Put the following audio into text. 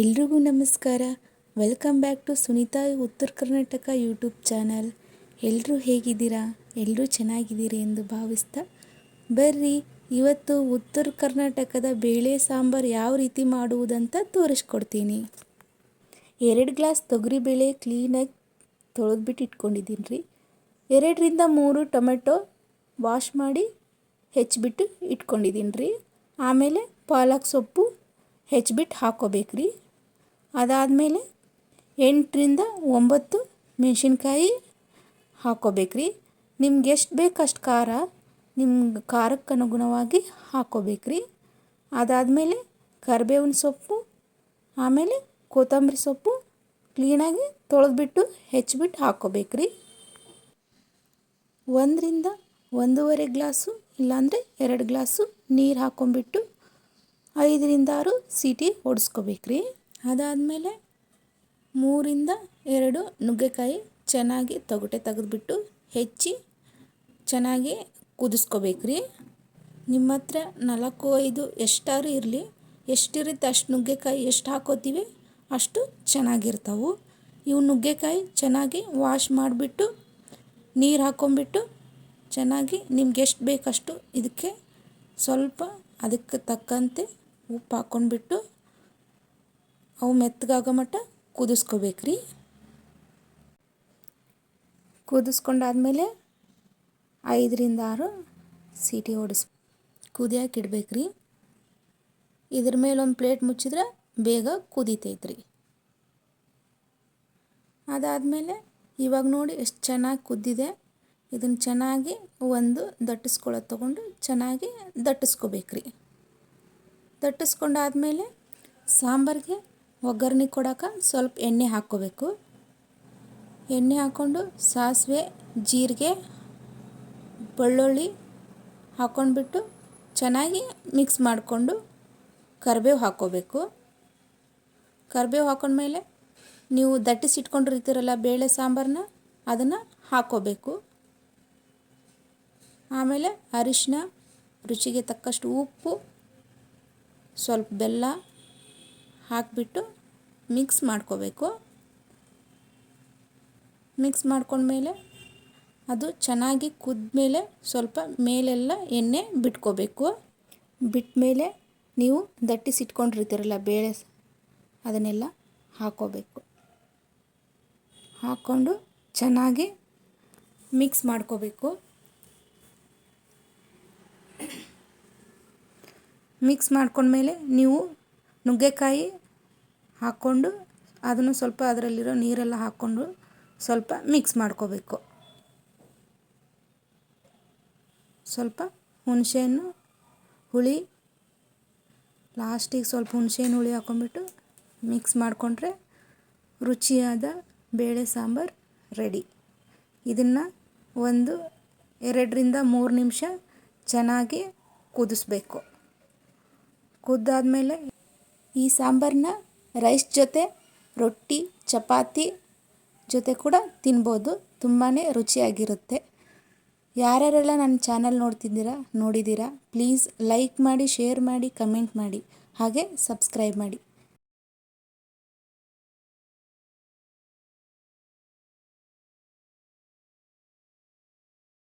ಎಲ್ರಿಗೂ ನಮಸ್ಕಾರ. Welcome back to Sunita ಉತ್ತರ ಕರ್ನಾಟಕ ಯೂಟ್ಯೂಬ್ ಚಾನಲ್ ಎಲ್ಲರೂ ಹೇಗಿದ್ದೀರಾ? ಎಲ್ಲರೂ ಚೆನ್ನಾಗಿದ್ದೀರಿ ಎಂದು ಭಾವಿಸ್ತಾ ಬರ್ರಿ. ಇವತ್ತು ಉತ್ತರ ಕರ್ನಾಟಕದ ಬೇಳೆ ಸಾಂಬಾರು ಯಾವ ರೀತಿ ಮಾಡುವುದಂತ ತೋರಿಸ್ಕೊಡ್ತೀನಿ. ಎರಡು ಗ್ಲಾಸ್ ತೊಗರಿಬೇಳೆ ಕ್ಲೀನಾಗಿ ತೊಳೆದ್ಬಿಟ್ಟು ಇಟ್ಕೊಂಡಿದ್ದೀನಿ ರೀ ಎರಡರಿಂದ ಮೂರು ಟೊಮೆಟೊ ವಾಶ್ ಮಾಡಿ ಹೆಚ್ಚಿಬಿಟ್ಟು ಇಟ್ಕೊಂಡಿದ್ದೀನಿ ರೀ ಆಮೇಲೆ ಪಾಲಕ್ ಸೊಪ್ಪು ಹೆಚ್ಚಿಬಿಟ್ಟು ಹಾಕೋಬೇಕು ರೀ ಅದಾದಮೇಲೆ ಎಂಟರಿಂದ ಒಂಬತ್ತು ಮೆಣಸಿನ್ಕಾಯಿ ಹಾಕೋಬೇಕ್ರಿ. ನಿಮ್ಗೆ ಎಷ್ಟು ಬೇಕು ಅಷ್ಟು ಖಾರ ನಿಮ್ಮ ಖಾರಕ್ಕೆ ಅನುಗುಣವಾಗಿ ಹಾಕೋಬೇಕ್ರಿ. ಅದಾದಮೇಲೆ ಕರಿಬೇವಿನ ಸೊಪ್ಪು, ಆಮೇಲೆ ಕೊತ್ತಂಬರಿ ಸೊಪ್ಪು ಕ್ಲೀನಾಗಿ ತೊಳೆದ್ಬಿಟ್ಟು ಹೆಚ್ಚಿಬಿಟ್ಟು ಹಾಕೋಬೇಕ್ರಿ. ಒಂದರಿಂದ ಒಂದೂವರೆ ಗ್ಲಾಸು ಇಲ್ಲಾಂದರೆ ಎರಡು ಗ್ಲಾಸು ನೀರು ಹಾಕ್ಕೊಂಬಿಟ್ಟು ಐದರಿಂದ ಆರು ಸೀಟಿ ಹೊಡೆಸ್ಕೋಬೇಕು ರೀ ಅದಾದಮೇಲೆ ಮೂರಿಂದ ಎರಡು ನುಗ್ಗೆಕಾಯಿ ಚೆನ್ನಾಗಿ ತೊಗಟೆ ತೆಗೆದುಬಿಟ್ಟು ಹೆಚ್ಚಿ ಚೆನ್ನಾಗಿ ಕುದಿಸ್ಕೋಬೇಕು ರೀ ನಿಮ್ಮ ಹತ್ರ ನಾಲ್ಕು, ಐದು ಎಷ್ಟಾರು ಇರಲಿ, ಎಷ್ಟಿರುತ್ತೆ ಅಷ್ಟು ನುಗ್ಗೆಕಾಯಿ, ಎಷ್ಟು ಹಾಕೋತೀವಿ ಅಷ್ಟು ಚೆನ್ನಾಗಿರ್ತಾವೆ. ಇವು ನುಗ್ಗೆಕಾಯಿ ಚೆನ್ನಾಗಿ ವಾಶ್ ಮಾಡಿಬಿಟ್ಟು, ನೀರು ಹಾಕ್ಕೊಂಬಿಟ್ಟು ಚೆನ್ನಾಗಿ ನಿಮ್ಗೆ ಎಷ್ಟು ಬೇಕಷ್ಟು ಇದಕ್ಕೆ ಸ್ವಲ್ಪ ಅದಕ್ಕೆ ತಕ್ಕಂತೆ ಉಪ್ಪು ಹಾಕ್ಕೊಂಡ್ಬಿಟ್ಟು ಅವು ಮೆತ್ತಗಾಗೋ ಮಟ್ಟ ಕುದಿಸ್ಕೋಬೇಕು ರೀ ಕುದಿಸ್ಕೊಂಡಾದ್ಮೇಲೆ ಐದರಿಂದ ಆರು ಸೀಟಿ ಹೊಡಿಸ್ ಕುದಿಯಕ್ಕೆ ರೀ ಇದ್ರ ಮೇಲೆ ಒಂದು ಪ್ಲೇಟ್ ಮುಚ್ಚಿದ್ರೆ ಬೇಗ ಕುದೀತೈತ್ರಿ. ಅದಾದಮೇಲೆ ಇವಾಗ ನೋಡಿ ಎಷ್ಟು ಚೆನ್ನಾಗಿ ಕುದ್ದಿದೆ. ಇದನ್ನು ಚೆನ್ನಾಗಿ ಒಂದು ದಟ್ಟಿಸ್ಕೊಳ್ಳೋದು ತೊಗೊಂಡು ಚೆನ್ನಾಗಿ ದಟ್ಟಿಸ್ಕೋಬೇಕ್ರಿ. ದಟ್ಟಿಸ್ಕೊಂಡಾದ್ಮೇಲೆ ಸಾಂಬಾರಿಗೆ ಒಗ್ಗರಣೆ ಕೊಡೋಕೆ ಸ್ವಲ್ಪ ಎಣ್ಣೆ ಹಾಕ್ಕೋಬೇಕು. ಎಣ್ಣೆ ಹಾಕ್ಕೊಂಡು ಸಾಸಿವೆ, ಜೀರಿಗೆ, ಬೆಳ್ಳುಳ್ಳಿ ಹಾಕ್ಕೊಂಡ್ಬಿಟ್ಟು ಚೆನ್ನಾಗಿ ಮಿಕ್ಸ್ ಮಾಡಿಕೊಂಡು ಕರಿಬೇವು ಹಾಕ್ಕೋಬೇಕು. ಕರಿಬೇವು ಹಾಕೊಂಡ್ಮೇಲೆ ನೀವು ದಟ್ಟಿಸಿಟ್ಕೊಂಡಿರ್ತೀರಲ್ಲ ಬೇಳೆ ಸಾಂಬಾರನ್ನ ಅದನ್ನು ಹಾಕ್ಕೋಬೇಕು. ಆಮೇಲೆ ಅರಿಶಿನ ರುಚಿಗೆ ತಕ್ಕಷ್ಟು ಉಪ್ಪು, ಸ್ವಲ್ಪ ಬೆಲ್ಲ ಹಾಕಿಬಿಟ್ಟು ಮಿಕ್ಸ್ ಮಾಡ್ಕೋಬೇಕು. ಮಿಕ್ಸ್ ಮಾಡ್ಕೊಂಡ್ಮೇಲೆ ಅದು ಚೆನ್ನಾಗಿ ಕುದ್ಮೇಲೆ ಸ್ವಲ್ಪ ಮೇಲೆಲ್ಲ ಎಣ್ಣೆ ಬಿಟ್ಕೋಬೇಕು. ಬಿಟ್ಮೇಲೆ ನೀವು ದಟ್ಟಿಸಿಟ್ಕೊಂಡಿರ್ತೀರಲ್ಲ ಬೇಳೆ ಅದನ್ನೆಲ್ಲ ಹಾಕೋಬೇಕು. ಹಾಕ್ಕೊಂಡು ಚೆನ್ನಾಗಿ ಮಿಕ್ಸ್ ಮಾಡ್ಕೋಬೇಕು. ಮಿಕ್ಸ್ ಮಾಡ್ಕೊಂಡ್ಮೇಲೆ ನೀವು ನುಗ್ಗೆಕಾಯಿ ಹಾಕ್ಕೊಂಡು ಅದನ್ನು ಸ್ವಲ್ಪ ಅದರಲ್ಲಿರೋ ನೀರೆಲ್ಲ ಹಾಕ್ಕೊಂಡು ಸ್ವಲ್ಪ ಮಿಕ್ಸ್ ಮಾಡ್ಕೋಬೇಕು. ಸ್ವಲ್ಪ ಹುಣಸೆಹಣ್ಣು, ಹುಳಿ, ಲಾಸ್ಟಿಗೆ ಸ್ವಲ್ಪ ಹುಣಸೆಹಣ್ಣು, ಹುಳಿ ಹಾಕೊಂಡ್ಬಿಟ್ಟು ಮಿಕ್ಸ್ ಮಾಡಿಕೊಂಡ್ರೆ ರುಚಿಯಾದ ಬೇಳೆ ಸಾಂಬಾರು ರೆಡಿ. ಇದನ್ನು ಒಂದು ಎರಡರಿಂದ ಮೂರು ನಿಮಿಷ ಚೆನ್ನಾಗಿ ಕುದಿಸ್ಬೇಕು. ಕುದ್ದಾದಮೇಲೆ ಈ ಸಾಂಬಾರನ್ನ ರೈಸ್ ಜೊತೆ ರೊಟ್ಟಿ, ಚಪಾತಿ ಜೊತೆ ಕೂಡ ತಿನ್ಬೋದು. ತುಂಬಾ ರುಚಿಯಾಗಿರುತ್ತೆ. ಯಾರ್ಯಾರೆಲ್ಲ ನನ್ನ ಚಾನಲ್ ನೋಡ್ತಿದ್ದೀರಾ, ನೋಡಿದ್ದೀರಾ, ಪ್ಲೀಸ್ ಲೈಕ್ ಮಾಡಿ, ಶೇರ್ ಮಾಡಿ, ಕಮೆಂಟ್ ಮಾಡಿ, ಹಾಗೆ ಸಬ್ಸ್ಕ್ರೈಬ್ ಮಾಡಿ.